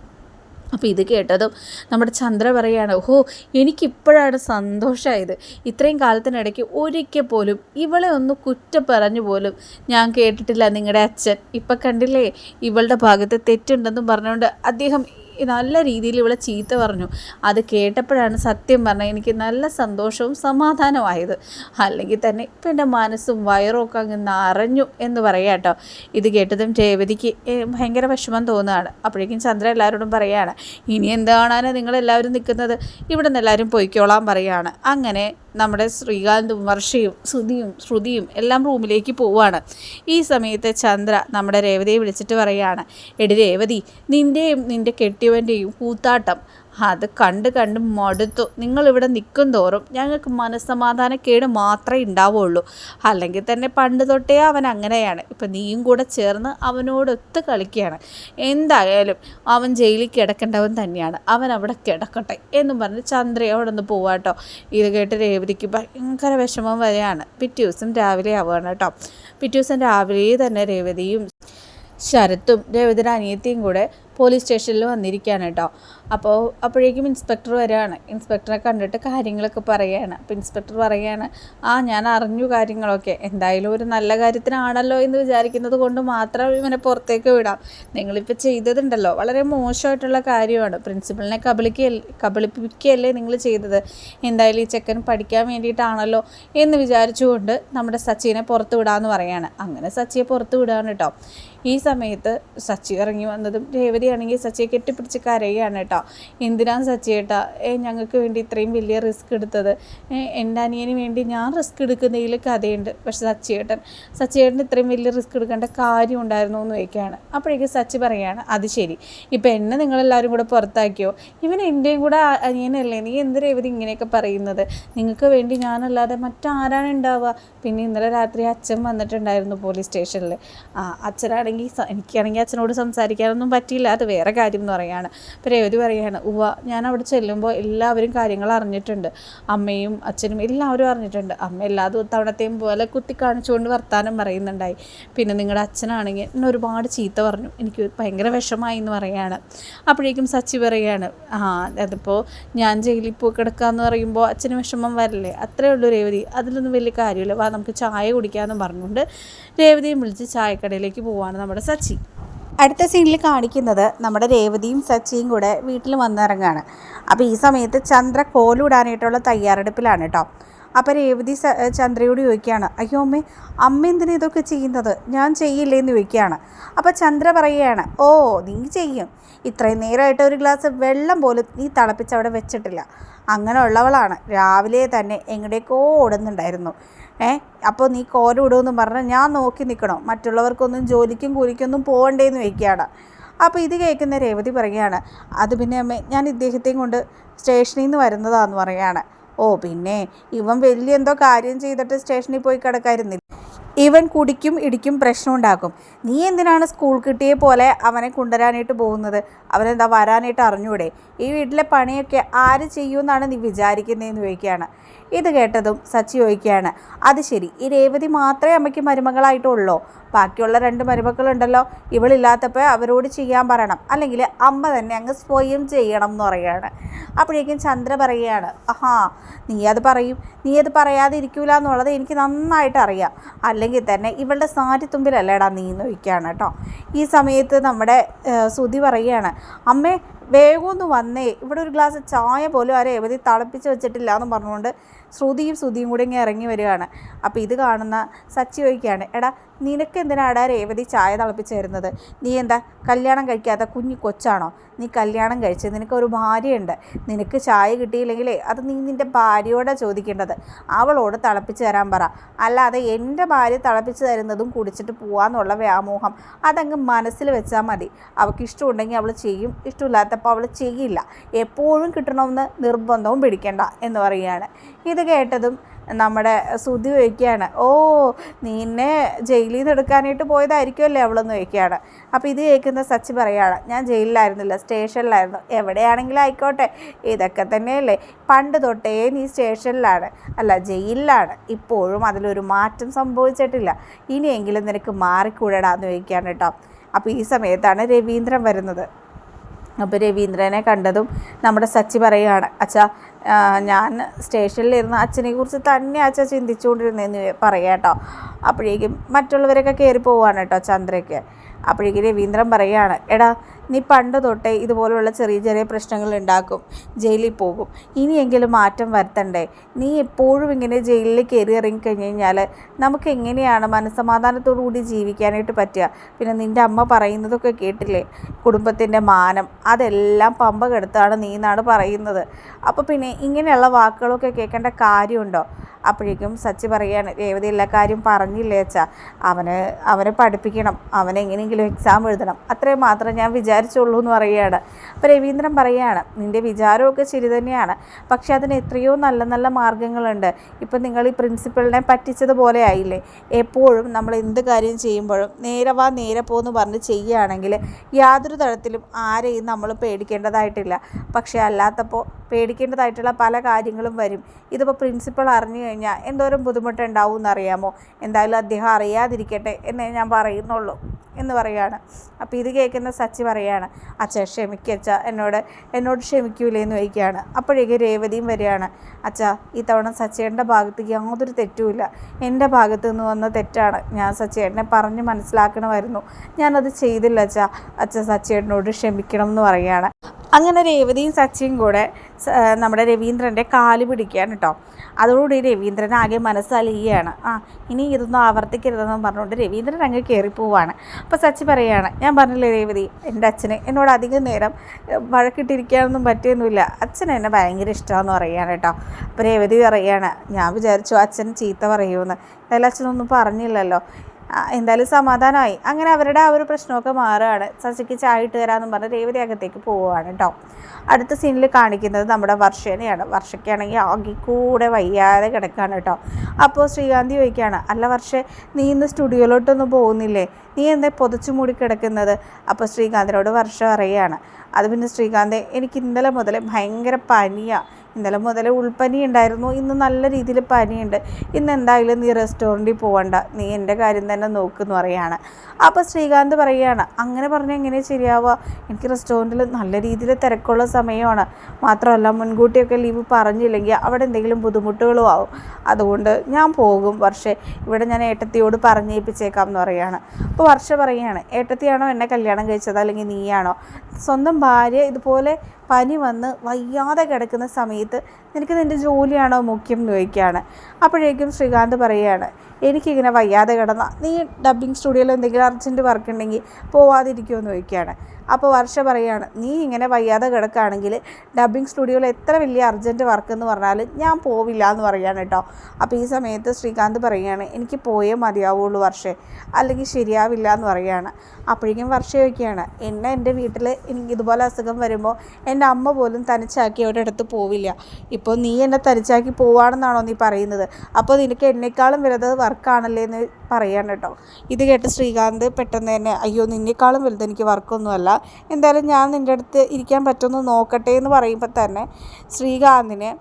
അപ്പോൾ ഇത് കേട്ടതും നമ്മുടെ ചന്ദ്ര പറയാണ് ഓഹോ എനിക്കിപ്പോഴാണ് സന്തോഷമായത്. ഇത്രയും കാലത്തിനിടയ്ക്ക് ഒരിക്കൽ പോലും ഇവളെ ഒന്ന് കുറ്റം പറഞ്ഞു പോലും ഞാൻ കേട്ടിട്ടില്ല നിങ്ങളുടെ അച്ഛൻ. ഇപ്പം കണ്ടില്ലേ ഇവളുടെ ഭാഗത്ത് തെറ്റുണ്ടെന്നും പറഞ്ഞുകൊണ്ട് അദ്ദേഹം നല്ല രീതിയിൽ ഇവളെ ചീത്ത പറഞ്ഞു. അത് കേട്ടപ്പോഴാണ് സത്യം പറഞ്ഞാൽ എനിക്ക് നല്ല സന്തോഷവും സമാധാനമായത് അല്ലെങ്കിൽ തന്നെ ഇപ്പം എന്റെ മനസ്സും വയറും അങ്ങ് നിറഞ്ഞു എന്ന് പറയാം കേട്ടോ. ഇത് കേട്ടതും രേവതിക്ക് ഭയങ്കര വിഷമം തോന്നുകയാണ്. അപ്പോഴേക്കും ചന്ദ്ര എല്ലാവരോടും പറയുകയാണ് ഇനി എന്താണാണ് നിങ്ങളെല്ലാവരും നിൽക്കുന്നത്? ഇവിടെ നിന്ന് എല്ലാവരും പൊയ്ക്കോളാൻ പറയുകയാണ്. അങ്ങനെ നമ്മുടെ ശ്രീകാന്തും വർഷയും ശ്രുതിയും ശ്രുതിയും എല്ലാം റൂമിലേക്ക് പോവുകയാണ്. ഈ സമയത്ത് ചന്ദ്ര നമ്മുടെ രേവതിയെ വിളിച്ചിട്ട് പറയുകയാണ് എടി രേവതി നിന്റെയും നിന്റെ കെട്ടിയവന്റെയും കൂത്താട്ടം. അത് കണ്ട് കണ്ട് മടുത്തു. നിങ്ങളിവിടെ നിൽക്കും തോറും ഞങ്ങൾക്ക് മനസ്സമാധാനക്കേട് മാത്രമേ ഉണ്ടാവുള്ളൂ. അല്ലെങ്കിൽ തന്നെ പണ്ട് തൊട്ടേ അവൻ അങ്ങനെയാണ്. ഇപ്പം നീയും കൂടെ ചേർന്ന് അവനോടൊത്ത് കളിക്കുകയാണ്. എന്തായാലും അവൻ ജയിലിൽ കിടക്കേണ്ടവൻ തന്നെയാണ്. അവൻ അവിടെ കിടക്കട്ടെ എന്ന് പറഞ്ഞ് ചന്ദ്രയെ അവിടെ നിന്ന് പോവാട്ടോ. ഇത് കേട്ട് രേവതിക്ക് ഭയങ്കര വിഷമം വരെയാണ് പിറ്റേ ദിവസം രാവിലെ ആവുകയാണ് കേട്ടോ. പിറ്റേ ദിവസം രാവിലെ തന്നെ രേവതിയും ശരത്തും രേവതിയുടെ അനിയത്തിയും കൂടെ പോലീസ് സ്റ്റേഷനിൽ വന്നിരിക്കുകയാണ് കേട്ടോ അപ്പോൾ അപ്പോഴേക്കും ഇൻസ്പെക്ടർ വരികയാണ് ഇൻസ്പെക്ടറെ കണ്ടിട്ട് കാര്യങ്ങളൊക്കെ പറയുകയാണ് അപ്പോൾ ഇൻസ്പെക്ടർ പറയുകയാണ് ആ ഞാൻ അറിഞ്ഞു കാര്യങ്ങളൊക്കെ. എന്തായാലും ഒരു നല്ല കാര്യത്തിനാണല്ലോ എന്ന് വിചാരിക്കുന്നത് കൊണ്ട് മാത്രം ഇവനെ പുറത്തേക്ക് വിടാം. നിങ്ങളിപ്പോൾ ചെയ്തതുണ്ടല്ലോ. വളരെ മോശമായിട്ടുള്ള കാര്യമാണ്. പ്രിൻസിപ്പളിനെ കബളിക്കുകയല്ലേ കബളിപ്പിക്കുകയല്ലേ നിങ്ങൾ ചെയ്തത്. എന്തായാലും ഈ ചെക്കൻ പഠിക്കാൻ വേണ്ടിയിട്ടാണല്ലോ എന്ന് വിചാരിച്ചുകൊണ്ട് നമ്മുടെ സച്ചിനെ പുറത്ത് വിടാമെന്ന് പറയാണ്. അങ്ങനെ സച്ചിയെ പുറത്ത് വിടുകയാണ് കേട്ടോ ഈ സമയത്ത് സച്ചി ഇറങ്ങി വന്നതും രേവതിയാണെങ്കിൽ സച്ചിയെ കെട്ടിപ്പിടിച്ച് കരയുകയാണ് കേട്ടോ. എന്തിനാ സച്ചിയേട്ടാ ഏ ഞങ്ങൾക്ക് വേണ്ടി ഇത്രയും വലിയ റിസ്ക് എടുത്തത്. എന്റെ അനിയന് വേണ്ടി ഞാൻ റിസ്ക് എടുക്കുന്നതിൽ കഥയുണ്ട്. പക്ഷെ സച്ചിയേട്ടൻ സച്ചിയേട്ടൻ ഇത്രയും വലിയ റിസ്ക് എടുക്കേണ്ട കാര്യം ഉണ്ടായിരുന്നു എന്ന് ചോദിക്കുകയാണ്. അപ്പോഴേക്കും സച്ചി പറയുകയാണ് അത് ശരി. ഇപ്പം എന്നെ നിങ്ങളെല്ലാവരും കൂടെ പുറത്താക്കിയോ? ഇവൻ എന്റെയും കൂടെ അനിയനല്ലേ? നീ എന്ത് രേവതി ഇങ്ങനെയൊക്കെ പറയുന്നത്? നിങ്ങൾക്ക് വേണ്ടി ഞാനല്ലാതെ മറ്റാരാണ് ഉണ്ടാവുക? പിന്നെ ഇന്നലെ രാത്രി അച്ഛൻ വന്നിട്ടുണ്ടായിരുന്നു പോലീസ് സ്റ്റേഷനിൽ ആ അച്ഛനാണെങ്കിൽ എനിക്കാണെങ്കിൽ എനിക്കാണെങ്കിൽ അച്ഛനോട് സംസാരിക്കാനൊന്നും പറ്റിയില്ല. അത് വേറെ കാര്യം എന്ന് പറയുകയാണ് രേവതി പറയുകയാണ് ഉവ ഞാൻ അവിടെ ചെല്ലുമ്പോൾ എല്ലാവരും കാര്യങ്ങൾ അറിഞ്ഞിട്ടുണ്ട്. അമ്മയും അച്ഛനും എല്ലാവരും അറിഞ്ഞിട്ടുണ്ട്. അമ്മ എല്ലാ തവണത്തെയും പോലെ കുത്തി കാണിച്ചുകൊണ്ട് വർത്താനം പറയുന്നുണ്ടായി. പിന്നെ നിങ്ങളുടെ അച്ഛനാണെങ്കിൽ എന്നെ ഒരുപാട് ചീത്ത പറഞ്ഞു. എനിക്ക് ഭയങ്കര വിഷമായി എന്ന് പറയുകയാണ് അപ്പോഴേക്കും സച്ചി പറയുകയാണ് ആ അതിപ്പോൾ ഞാൻ ജയിലിൽ പോയി കിടക്കാമെന്ന് പറയുമ്പോൾ അച്ഛന് വിഷമം വരില്ലേ? അത്രേ ഉള്ളൂ രേവതി. അതിലൊന്നും വലിയ കാര്യമില്ല. വാ നമുക്ക് ചായ കുടിക്കാമെന്ന് പറഞ്ഞുകൊണ്ട് രേവതിയും വിളിച്ച് ചായക്കടയിലേക്ക് പോവാണ്. നമ്മുടെ സച്ചി. അടുത്ത സീനിൽ കാണിക്കുന്നത് നമ്മുടെ രേവതിയും സച്ചിയും കൂടെ വീട്ടിൽ വന്നിറങ്ങുകയാണ് അപ്പോൾ ഈ സമയത്ത് ചന്ദ്ര കോലിടാനായിട്ടുള്ള തയ്യാറെടുപ്പിലാണ് കേട്ടോ അപ്പോൾ രേവതി ചന്ദ്രയോട് ചോദിക്കുകയാണ് അയ്യോ അമ്മേ അമ്മ എന്തിനാ ഇതൊക്കെ ചെയ്യുന്നത്? ഞാൻ ചെയ്യില്ലേ എന്ന് ചോദിക്കുകയാണ്. അപ്പം ചന്ദ്ര പറയുകയാണ് ഓ നീ ചെയ്യും. ഇത്രയും നേരമായിട്ട് ഒരു ഗ്ലാസ് വെള്ളം പോലും നീ തിളപ്പിച്ച് അവിടെ വെച്ചിട്ടില്ല. അങ്ങനെ ഉള്ളവളാണ് രാവിലെ തന്നെ എങ്ങടേക്കോ ഓടുന്നുണ്ടായിരുന്നു. ഏ അപ്പോൾ നീ കോര വിടുമെന്ന് പറഞ്ഞാൽ ഞാൻ നോക്കി നിൽക്കണം? മറ്റുള്ളവർക്കൊന്നും ജോലിക്കും കൂലിക്കൊന്നും പോകണ്ടേന്ന് വയ്ക്കുകയാണ് അപ്പോൾ ഇത് കേൾക്കുന്ന രേവതി പറയുകയാണ് അത് പിന്നെ അമ്മേ ഞാൻ ഇദ്ദേഹത്തെയും കൊണ്ട് സ്റ്റേഷനിൽ നിന്ന് വരുന്നതാന്ന് പറയുകയാണ്. ഓ പിന്നെ ഇവൻ വലിയ എന്തോ കാര്യം ചെയ്തിട്ട് സ്റ്റേഷനിൽ പോയി കിടക്കായിരുന്നില്ല. ഇവൻ കുടിക്കും ഇടിക്കും പ്രശ്നം ഉണ്ടാക്കും. നീ എന്തിനാണ് സ്കൂൾ കിട്ടിയ പോലെ അവനെ കൊണ്ടുവരാനായിട്ട് പോകുന്നത്? അവനെന്താ വരാനായിട്ട് അറിഞ്ഞൂടെ? ഈ വീട്ടിലെ പണിയൊക്കെ ആര് ചെയ്യുമെന്നാണ് നീ വിചാരിക്കുന്നതെന്ന് ചോദിക്കുകയാണ്. ഇത് കേട്ടതും സച്ചി ചോദിക്കുകയാണ് അത് ശരി ഈ രേവതി മാത്രമേ അമ്മയ്ക്ക് മരുമകളായിട്ടുള്ളൂ? ബാക്കിയുള്ള രണ്ട് മരുമക്കളുണ്ടല്ലോ ഇവളില്ലാത്തപ്പോൾ അവരോട് ചെയ്യാൻ പറയണം അല്ലെങ്കിൽ അമ്മ തന്നെ അങ്ങ് സ്വയം ചെയ്യണം എന്ന് പറയുകയാണ്. അപ്പോഴേക്കും ചന്ദ്ര പറയുകയാണ് ആഹാ നീ അത് പറയും നീ അത് പറയാതെ ഇരിക്കൂല എന്നുള്ളത് എനിക്ക് നന്നായിട്ട് അറിയാം അല്ലെങ്കിൽ തന്നെ ഇവളുടെ സാരിത്തുമ്പിലല്ലേടാ നീ എന്ന് വയ്ക്കുകയാണ് കേട്ടോ. ഈ സമയത്ത് നമ്മുടെ ശ്രുതി പറയുകയാണ് അമ്മേ വേഗമൊന്ന് വന്നേ ഇവിടെ ഒരു ഗ്ലാസ് ചായ പോലും ആ രേവതി തിളപ്പിച്ച് വെച്ചിട്ടില്ല എന്ന് പറഞ്ഞുകൊണ്ട് ശ്രുതിയും ശ്രുതിയും കൂടി ഇങ്ങനെ ഇറങ്ങി വരികയാണ്. അപ്പോൾ ഇത് കാണുന്ന സച്ചി ചോദിക്കുകയാണ് എടാ നിനക്ക് എന്തിനാടാ രേവതി ചായ തിളപ്പിച്ച് തരുന്നത് നീ എന്താ കല്യാണം കഴിക്കാത്ത കുഞ്ഞു കൊച്ചാണോ? നീ കല്യാണം കഴിച്ച് നിനക്കൊരു ഭാര്യയുണ്ട്. നിനക്ക് ചായ കിട്ടിയില്ലെങ്കിലേ അത് നീ നിന്റെ ഭാര്യയോടെ ചോദിക്കേണ്ടത്. അവളോട് തിളപ്പിച്ച് തരാൻ പറ. അല്ലാതെ എന്റെ ഭാര്യ തിളപ്പിച്ച് തരുന്നതും കുടിച്ചിട്ട് പോവാന്നുള്ള വ്യാമോഹം അതങ്ങ് മനസ്സിൽ വെച്ചാൽ മതി. അവൾക്ക് ഇഷ്ടമുണ്ടെങ്കിൽ അവൾ ചെയ്യും. ഇഷ്ടമില്ലാത്തപ്പോൾ അവൾ ചെയ്യില്ല. എപ്പോഴും കിട്ടണമെന്ന് നിർബന്ധവും പിടിക്കേണ്ട എന്ന് പറയുകയാണ്. ഇത് കേട്ടതും നമ്മുടെ ശ്രുതി ചോദിക്കുകയാണ് ഓ നിന്നെ ജയിലിൽ നിന്ന് എടുക്കാനായിട്ട് പോയതായിരിക്കുമല്ലേ? അവളെന്ന് ചോദിക്കുകയാണ്. അപ്പോൾ ഇത് കേൾക്കുന്ന സച്ചി പറയുകയാണ് ഞാൻ ജയിലിലായിരുന്നില്ല സ്റ്റേഷനിലായിരുന്നു. എവിടെയാണെങ്കിലും ആയിക്കോട്ടെ ഇതൊക്കെ തന്നെയല്ലേ. പണ്ട് തൊട്ടേ നീ സ്റ്റേഷനിലാണ്. അല്ല ജയിലിലാണ്. ഇപ്പോഴും അതിലൊരു മാറ്റം സംഭവിച്ചിട്ടില്ല. ഇനിയെങ്കിലും നിനക്ക് മാറിക്കൂടടാന്ന് ചോദിക്കുകയാണ് കേട്ടോ. അപ്പോൾ ഈ സമയത്താണ് രവീന്ദ്രൻ വരുന്നത്. അപ്പോൾ രവീന്ദ്രനെ കണ്ടതും നമ്മുടെ സച്ചി പറയുകയാണ് അച്ഛാ ഞാൻ സ്റ്റേഷനിലിരുന്ന് അച്ഛനെ കുറിച്ച് തന്നെ അച്ഛൻ ചിന്തിച്ചുകൊണ്ടിരുന്നതെന്ന് പറയാം കേട്ടോ. അപ്പോഴേക്കും മറ്റുള്ളവരൊക്കെ കയറി പോവാണ് കേട്ടോ ചന്ദ്രയ്ക്ക്. അപ്പോഴേക്കും രവീന്ദ്രൻ പറയുകയാണ് എടാ നീ പണ്ട് തൊട്ടേ ഇതുപോലുള്ള ചെറിയ ചെറിയ പ്രശ്നങ്ങൾ ഉണ്ടാക്കും ജയിലിൽ പോകും. ഇനിയെങ്കിലും മാറ്റം വരുത്തണ്ടേ? നീ എപ്പോഴും ഇങ്ങനെ ജയിലിൽ കയറി ഇറങ്ങി കഴിഞ്ഞ് കഴിഞ്ഞാൽ നമുക്ക് എങ്ങനെയാണ് മനസ്സമാധാനത്തോടു കൂടി ജീവിക്കാനായിട്ട് പറ്റുക? പിന്നെ നിന്റെ അമ്മ പറയുന്നതൊക്കെ കേട്ടില്ലേ? കുടുംബത്തിന്റെ മാനം അതെല്ലാം പമ്പ കെടുത്താണ് നീ എന്നാണ് പറയുന്നത്. അപ്പോൾ പിന്നെ ഇങ്ങനെയുള്ള വാക്കുകളൊക്കെ കേൾക്കേണ്ട കാര്യമുണ്ടോ? അപ്പോഴേക്കും സച്ചി പറയുകയാണ് രേവതി എല്ലാ കാര്യം പറഞ്ഞില്ലേ അച്ഛാ? അവന് അവനെ പഠിപ്പിക്കണം അവനെങ്ങനെയെങ്കിലും എക്സാം എഴുതണം. അത്രയും മാത്രം ഞാൻ വിചാരിച്ചുള്ളൂ എന്ന് പറയുകയാണ്. അപ്പോൾ രവീന്ദ്രൻ പറയുകയാണ് നിന്റെ വിചാരമൊക്കെ ശരി തന്നെയാണ് പക്ഷേ അതിന് എത്രയോ നല്ല നല്ല മാർഗങ്ങളുണ്ട് ഇപ്പം നിങ്ങൾ ഈ പ്രിൻസിപ്പളിനെ പറ്റിച്ചതുപോലെ ആയില്ലേ? എപ്പോഴും നമ്മൾ എന്ത് കാര്യം ചെയ്യുമ്പോഴും നേരെ വാ നേരെ പോന്ന് പറഞ്ഞ് ചെയ്യുകയാണെങ്കിൽ യാതൊരു തരത്തിലും ആരെയും നമ്മൾ പേടിക്കേണ്ടതായിട്ടില്ല. പക്ഷേ അല്ലാത്തപ്പോൾ പേടിക്കേണ്ടതായിട്ടുള്ള പല കാര്യങ്ങളും വരും. ഇതിപ്പോൾ പ്രിൻസിപ്പൾ അറിഞ്ഞു കഴിഞ്ഞാൽ എന്തോരം ബുദ്ധിമുട്ടുണ്ടാവും എന്നറിയാമോ എന്തായാലും അദ്ദേഹം അറിയാതിരിക്കട്ടെ എന്നേ ഞാൻ പറയുന്നുള്ളൂ എന്ന് പറയാണ്. അപ്പോൾ ഇത് കേൾക്കുന്ന സച്ചി പറയാണ് അച്ഛ ക്ഷമിക്കച്ച എന്നോട് എന്നോട് ക്ഷമിക്കൂലേ എന്ന് ചോദിക്കുകയാണ്. അപ്പോഴേക്ക് രേവതിയും വരികയാണ് അച്ഛ ഈ തവണ സച്ചേട്ടന്റെ ഭാഗത്ത് യാതൊരു തെറ്റുമില്ല. എന്റെ ഭാഗത്ത് നിന്ന് വന്ന തെറ്റാണ്. ഞാൻ സച്ചേട്ടനെ പറഞ്ഞ് മനസ്സിലാക്കണമായിരുന്നു. ഞാനത് ചെയ്തില്ല അച്ഛ. അച്ഛ സച്ചേട്ടനോട് ക്ഷമിക്കണം എന്ന് പറയുകയാണ് അങ്ങനെ രേവതിയും സച്ചിയും കൂടെ നമ്മുടെ രവീന്ദ്രന്റെ കാൽ പിടിക്കുകയാണ് കേട്ടോ. അതോടുകൂടി രവീന്ദ്രൻ ആകെ മനസ്സലിയുകയാണ്. ആ ഇനി ഇതൊന്നും ആവർത്തിക്കരുതെന്നും പറഞ്ഞുകൊണ്ട് രവീന്ദ്രൻ അങ്ങ് കയറിപ്പോവാണ് അപ്പോൾ സച്ചി പറയുകയാണ് ഞാൻ പറഞ്ഞില്ലേ രേവതി എന്റെ അച്ഛന് എന്നോട് അധികം നേരം വഴക്കിട്ടിരിക്കാനൊന്നും പറ്റിയൊന്നുമില്ല. അച്ഛൻ എന്നെ ഭയങ്കര ഇഷ്ടമാണെന്ന് പറയുകയാണ് കേട്ടോ. അപ്പോൾ രേവതി പറയുകയാണ് ഞാൻ വിചാരിച്ചു അച്ഛൻ ചീത്ത പറയുമെന്ന്. എന്തായാലും അച്ഛനൊന്നും പറഞ്ഞില്ലല്ലോ. എന്തായാലും സമാധാനമായി അങ്ങനെ അവരുടെ ആ ഒരു പ്രശ്നമൊക്കെ മാറുകയാണ്. സച്ചിക്ക് ചായ ഇട്ട് തരാമെന്നും പറഞ്ഞ് രേവതി അകത്തേക്ക് പോവുകയാണ് കേട്ടോ. അടുത്ത സീനിൽ കാണിക്കുന്നത് നമ്മുടെ വർഷേനെയാണ്. വർഷയ്ക്കാണെങ്കിൽ ആകെ കൂടെ വയ്യാതെ കിടക്കുകയാണ് കേട്ടോ. അപ്പോൾ ശ്രീകാന്തി ചോദിക്കുകയാണ് അല്ല വർഷേ നീ ഇന്ന് സ്റ്റുഡിയോയിലോട്ടൊന്നും പോകുന്നില്ലേ? നീ എന്താ പൊതച്ചു മൂടി കിടക്കുന്നത്? അപ്പോൾ ശ്രീകാന്തിനോട് വർഷം പറയുകയാണ് അത് പിന്നെ ശ്രീകാന്ത് എനിക്ക് ഇന്നലെ മുതൽ ഭയങ്കര പനിയാണ് ഇന്നലെ മുതൽ ഉൾപ്പനി ഉണ്ടായിരുന്നു. ഇന്ന് നല്ല രീതിയിൽ പനിയുണ്ട്. ഇന്ന് എന്തായാലും നീ റെസ്റ്റോറന്റിൽ പോകണ്ട നീ എന്റെ കാര്യം തന്നെ നോക്കുന്നു പറയാണ്. അപ്പോൾ ശ്രീകാന്ത് പറയുകയാണ് അങ്ങനെ പറഞ്ഞാൽ എങ്ങനെ ശരിയാവുക? എനിക്ക് റെസ്റ്റോറന്റിൽ നല്ല രീതിയിൽ തിരക്കുള്ള സമയമാണ്. മാത്രമല്ല മുൻകൂട്ടിയൊക്കെ ലീവ് പറഞ്ഞില്ലെങ്കിൽ അവിടെ എന്തെങ്കിലും ബുദ്ധിമുട്ടുകളും ആവും. അതുകൊണ്ട് ഞാൻ പോകും. പക്ഷേ ഇവിടെ ഞാൻ ഏട്ടത്തിയോട് പറഞ്ഞേൽപ്പിച്ചേക്കാം എന്ന് പറയുകയാണ് അപ്പോൾ വർഷ പറയുകയാണ്. ഏട്ടത്തിയാണോ എന്നെ കല്യാണം കഴിച്ചത് അല്ലെങ്കിൽ നീയാണോ? സ്വന്തം ഭാര്യ ഇതുപോലെ പനി വന്ന് വയ്യാതെ കിടക്കുന്ന സമയത്ത് നിനക്ക് നിന്റെ ജോലിയാണോ മുഖ്യം എന്ന് ചോദിക്കുകയാണ്. അപ്പോഴേക്കും ശ്രീകാന്ത് പറയുകയാണ് എനിക്കിങ്ങനെ വയ്യാതെ കിടന്ന. നീ ഡബ്ബിംഗ് സ്റ്റുഡിയോയിൽ എന്തെങ്കിലും അർജന്റ് വർക്ക് ഉണ്ടെങ്കിൽ പോവാതിരിക്കുമോ എന്ന് ചോദിക്കുകയാണ്. അപ്പോൾ വർഷ പറയുകയാണ് നീ ഇങ്ങനെ വയ്യാതെ കിടക്കുകയാണെങ്കിൽ ഡബ്ബിംഗ് സ്റ്റുഡിയോയിൽ എത്ര വലിയ അർജന്റ് വർക്ക് എന്ന് പറഞ്ഞാൽ ഞാൻ പോവില്ല എന്ന് പറയുകയാണ് കേട്ടോ. അപ്പോൾ ഈ സമയത്ത് ശ്രീകാന്ത് പറയുകയാണ് എനിക്ക് പോയേ മതിയാവുള്ളൂ വർഷേ അല്ലെങ്കിൽ ശരിയാവില്ല എന്ന് പറയുകയാണ് അപ്പോഴേക്കും വർഷ ചോദിക്കുകയാണ് എന്നെ എന്റെ വീട്ടിൽ എനിക്ക് ഇതുപോലെ അസുഖം വരുമ്പോൾ എന്റെ അമ്മ പോലും തനിച്ചാക്കി ഒരിടത്ത് പോവില്ല. ഇപ്പോൾ നീ എന്നെ തനിച്ചാക്കി പോവാണെന്നാണോ നീ പറയുന്നത്? അപ്പോൾ നിനക്ക് എന്നെക്കാളും വലുത് വർക്കാണല്ലേ എന്ന് പറയാണ് കേട്ടോ. ഇത് കേട്ട് ശ്രീകാന്ത് പെട്ടെന്ന് തന്നെ അയ്യോ നിന്നേക്കാളും വലുത് എനിക്ക് വർക്കൊന്നുമല്ല എന്തായാലും ഞാൻ നിന്റെ അടുത്ത് ഇരിക്കാൻ പറ്റുമെന്ന് നോക്കട്ടെ എന്ന് പറയുമ്പോൾ തന്നെ ശ്രീകാന്തിന്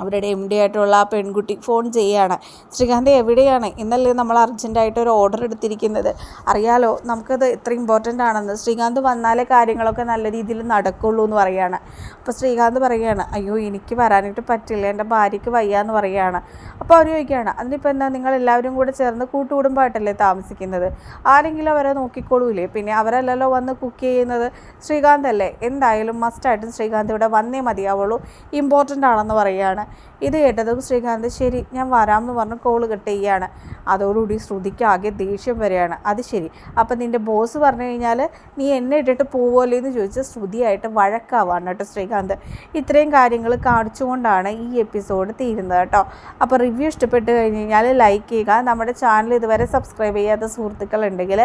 അവരുടെ എം ഡി ആയിട്ടുള്ള ആ പെൺകുട്ടി ഫോൺ ചെയ്യുകയാണ് ശ്രീകാന്ത് എവിടെയാണ്? ഇന്നല്ലേ നമ്മൾ അർജന്റായിട്ട് ഒരു ഓർഡർ എടുത്തിരിക്കുന്നത്. അറിയാലോ നമുക്കത് എത്ര ഇമ്പോർട്ടന്റ് ആണെന്ന്. ശ്രീകാന്ത് വന്നാലേ കാര്യങ്ങളൊക്കെ നല്ല രീതിയിൽ നടക്കുള്ളൂ എന്ന് പറയുകയാണ് അപ്പോൾ ശ്രീകാന്ത് പറയുകയാണ് അയ്യോ എനിക്ക് വരാനായിട്ട് പറ്റില്ല. എന്റെ ഭാര്യയ്ക്ക് വയ്യ എന്ന് പറയുകയാണ് അപ്പോൾ അവർ ചോദിക്കുകയാണ് അതിനിപ്പോൾ എന്താ നിങ്ങൾ എല്ലാവരും കൂടെ ചേർന്ന് കൂട്ടുകുടുംബമായിട്ടല്ലേ താമസിക്കുന്നത്? ആരെങ്കിലും അവരെ നോക്കിക്കോളൂലേ പിന്നെ അവരല്ലല്ലോ വന്ന് കുക്ക് ചെയ്യുന്നത്? ശ്രീകാന്ത് അല്ലേ? എന്തായാലും മസ്റ്റായിട്ടും ശ്രീകാന്ത് ഇവിടെ വന്നേ മതിയാവുള്ളൂ. ഇമ്പോർട്ടന്റ് ആണെന്ന് പറയുകയാണ് ഇത് കേട്ടതും ശ്രീകാന്ത് ശരി ഞാൻ വരാമെന്ന് പറഞ്ഞ് കോൾ കട്ട് ചെയ്യുകയാണ് അതോടുകൂടി ശ്രുതിക്ക് ആകെ ദേഷ്യം വരികയാണ്. അത് ശരി. അപ്പം നിന്റെ ബോസ് പറഞ്ഞു കഴിഞ്ഞാൽ നീ എന്നെ ഇട്ടിട്ട് പോവുമല്ലോ എന്ന് ചോദിച്ച് ശ്രുതിയായിട്ട് വഴക്കാവാണ് കേട്ടോ ശ്രീകാന്ത്. ഇത്രയും കാര്യങ്ങൾ കാണിച്ചുകൊണ്ടാണ് ഈ എപ്പിസോഡ് തീരുന്നത് കേട്ടോ. അപ്പോൾ റിവ്യൂ ഇഷ്ടപ്പെട്ട് കഴിഞ്ഞ് കഴിഞ്ഞാൽ ലൈക്ക് ചെയ്യുക. നമ്മുടെ ചാനൽ ഇതുവരെ സബ്സ്ക്രൈബ് ചെയ്യാത്ത സുഹൃത്തുക്കളുണ്ടെങ്കിൽ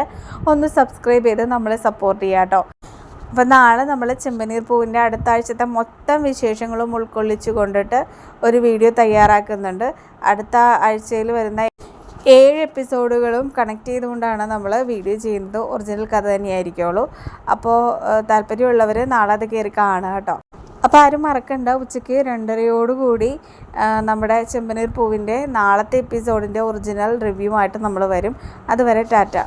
ഒന്ന് സബ്സ്ക്രൈബ് ചെയ്ത് നമ്മളെ സപ്പോർട്ട് ചെയ്യാം കേട്ടോ. അപ്പോൾ നാളെ നമ്മൾ ചെമ്പനീർ പൂവിന്റെ അടുത്ത ആഴ്ചത്തെ മൊത്തം വിശേഷങ്ങളും ഉൾക്കൊള്ളിച്ചു കൊണ്ടിട്ട് ഒരു വീഡിയോ തയ്യാറാക്കുന്നുണ്ട്. അടുത്ത ആഴ്ചയിൽ വരുന്ന ഏഴ് എപ്പിസോഡുകളും കണക്ട് ചെയ്തുകൊണ്ടാണ് നമ്മൾ വീഡിയോ ചെയ്യുന്നത്. ഒറിജിനൽ കഥ തന്നെയായിരിക്കുള്ളൂ. അപ്പോൾ താല്പര്യമുള്ളവർ നാളെ അത് കയറി കാണുക കേട്ടോ. അപ്പോൾ ആരും മറക്കണ്ട. ഉച്ചയ്ക്ക് രണ്ടരയോടുകൂടി നമ്മുടെ ചെമ്പനീർ പൂവിന്റെ നാളത്തെ എപ്പിസോഡിന്റെ ഒറിജിനൽ റിവ്യൂ ആയിട്ട് നമ്മൾ വരും. അതുവരെ ടാറ്റ.